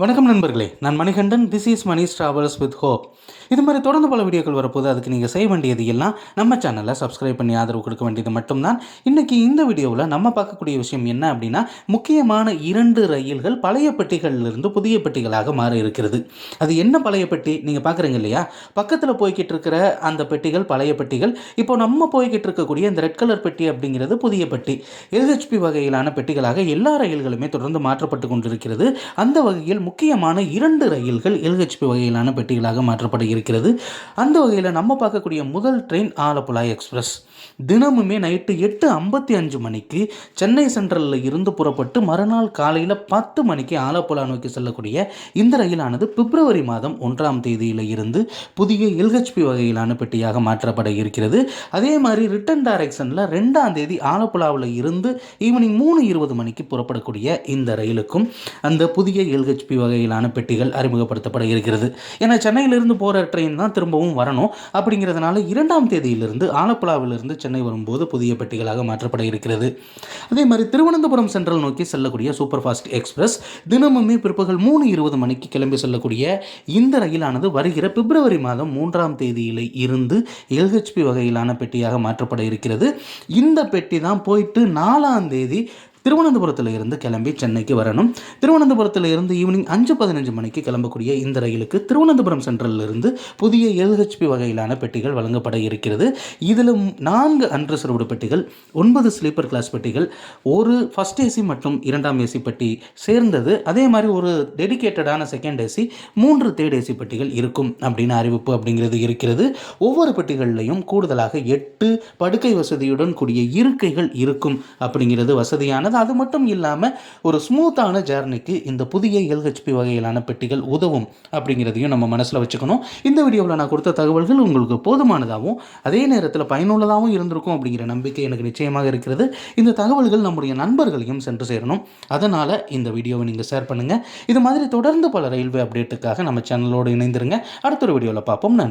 வணக்கம் நண்பர்களே. நான் Manikandan. This is Mani travels with hope இது மாதிரி தொடர்ந்து பல வீடியோக்கள் வரப்போது அதுக்கு நீங்கள் செய்ய வேண்டியது எல்லாம் நம்ம சேனலை சப்ஸ்கிரைப் பண்ணி ஆதரவு கொடுக்க வேண்டியது மட்டும்தான். இன்றைக்கி இந்த வீடியோவில் நம்ம பார்க்கக்கூடிய விஷயம் என்ன அப்படின்னா முக்கியமான இரண்டு ரயில்கள் பழைய பெட்டிகளிலிருந்து புதிய பெட்டிகளாக மாறி இருக்கிறது. அது என்ன பழைய பெட்டி? நீங்கள் பார்க்குறீங்க இல்லையா? பக்கத்தில் போய்கிட்டு இருக்கிற அந்த பெட்டிகள் பழைய பெட்டிகள். இப்போ நம்ம போய்கிட்டு இருக்கக்கூடிய இந்த ரெட் கலர் பெட்டி அப்படிங்கிறது புதிய பெட்டி. எல்ஹெச்பி வகையிலான பெட்டிகளாக எல்லா ரயில்களுமே தொடர்ந்து மாற்றப்பட்டு கொண்டிருக்கிறது. அந்த வகையில் முக்கியமான இரண்டு ரயில்கள் எல்ஹெச்பி வகையிலான பெட்டிகளாக மாற்றப்பட இருக்கிறது அந்த வகையில் நம்ம பார்க்கக்கூடிய முதல் ட்ரெயின் ஆலப்புழா எக்ஸ்பிரஸ். தினமுமே நைட்டு எட்டு ஐம்பத்தி அஞ்சு மணிக்கு சென்னை சென்ட்ரலில் இருந்து புறப்பட்டு மறுநாள் காலையில் பத்து மணிக்கு ஆலப்புழா நோக்கி செல்லக்கூடிய இந்த ரயிலானது பிப்ரவரி மாதம் ஒன்றாம் தேதியில் இருந்து புதிய எல்ஹெச்பி வகையிலான பெட்டியாக மாற்றப்பட இருக்கிறது அதே மாதிரி ரிட்டன் டைரக்ஷனில் ரெண்டாம் தேதி ஆலப்புழாவில் இருந்து ஈவினிங் மூணு இருபது மணிக்கு புறப்படக்கூடிய இந்த ரயிலுக்கும் அந்த புதிய எல்ஹெச்பி வகையிலான பெட்டிகள் அறிமுகப்படுத்தப்பட இருக்கிறது. ஏன்னா சென்னையிலிருந்து போகிற ட்ரெயின் தான் திரும்பவும் வரணும். அப்படிங்கிறதுனால இரண்டாம் தேதியிலிருந்து ஆலப்புழாவிலிருந்து சென்னை வரும்போது புதிய பெட்டிகளாக மாற்றப்பட இருக்கிறது. அதே மாதிரி திருவனந்தபுரம் சென்ட்ரல் நோக்கி செல்லக்கூடிய சூப்பர் ஃபாஸ்ட் எக்ஸ்பிரஸ் தினமுமே பிற்பகல் மூணு இருபது மணிக்கு கிளம்பி செல்லக்கூடிய இந்த ரயிலானது வருகிற பிப்ரவரி மாதம் மூன்றாம் தேதியில் இருந்து எல்ஹெச்பி வகையிலான பெட்டியாக மாற்றப்பட இருக்கிறது. இந்த பெட்டி தான் போயிட்டு நாலாம் தேதி திருவனந்தபுரத்தில் இருந்து கிளம்பி சென்னைக்கு வரணும். திருவனந்தபுரத்தில் இருந்து ஈவினிங் அஞ்சு பதினஞ்சு மணிக்கு கிளம்பக்கூடிய இந்த ரயிலுக்கு திருவனந்தபுரம் சென்ட்ரலில் இருந்து புதிய எல்ஹெச்பி வகையிலான பெட்டிகள் வழங்கப்பட இருக்கிறது. இதில் நான்கு அன்ரிசர்வ்டு பெட்டிகள் ஒன்பது ஸ்லீப்பர் கிளாஸ் பெட்டிகள் ஒரு ஃபஸ்ட் ஏசி மற்றும் இரண்டாம் ஏசி பெட்டி சேர்ந்தது. அதே மாதிரி ஒரு டெடிகேட்டடான செகண்ட் ஏசி மூன்று தேர்ட் ஏசி பெட்டிகள் இருக்கும் அப்படின்னு அறிவிப்பு அப்படிங்கிறது இருக்கிறது. ஒவ்வொரு பெட்டிகள்லையும் கூடுதலாக எட்டு படுக்கை வசதியுடன் கூடிய இருக்கைகள் இருக்கும் அப்படிங்கிறது வசதியான வசதியானது அது மட்டும் இல்லாமல் ஒரு ஸ்மூத்தான ஜேர்னிக்கு இந்த புதிய எல்ஹெச்பி வகையிலான பெட்டிகள் உதவும் அப்படிங்கிறதையும் நம்ம மனசில் வச்சுக்கணும். இந்த வீடியோவில் நான் கொடுத்த தகவல்கள் உங்களுக்கு போதுமானதாகவும் அதே நேரத்தில் பயனுள்ளதாகவும் இருந்திருக்கும் அப்படிங்கிற நம்பிக்கை எனக்கு நிச்சயமாக இருக்கிறது. இந்த தகவல்கள் நம்முடைய நண்பர்களையும் சென்று சேரணும். அதனால் இந்த வீடியோவை நீங்கள் ஷேர் பண்ணுங்கள் இது மாதிரி தொடர்ந்து பல ரயில்வே அப்டேட்டுக்காக நம்ம சேனலோடு இணைந்திருங்க. அடுத்த ஒரு வீடியோவில் பார்ப்போம். நன்றி.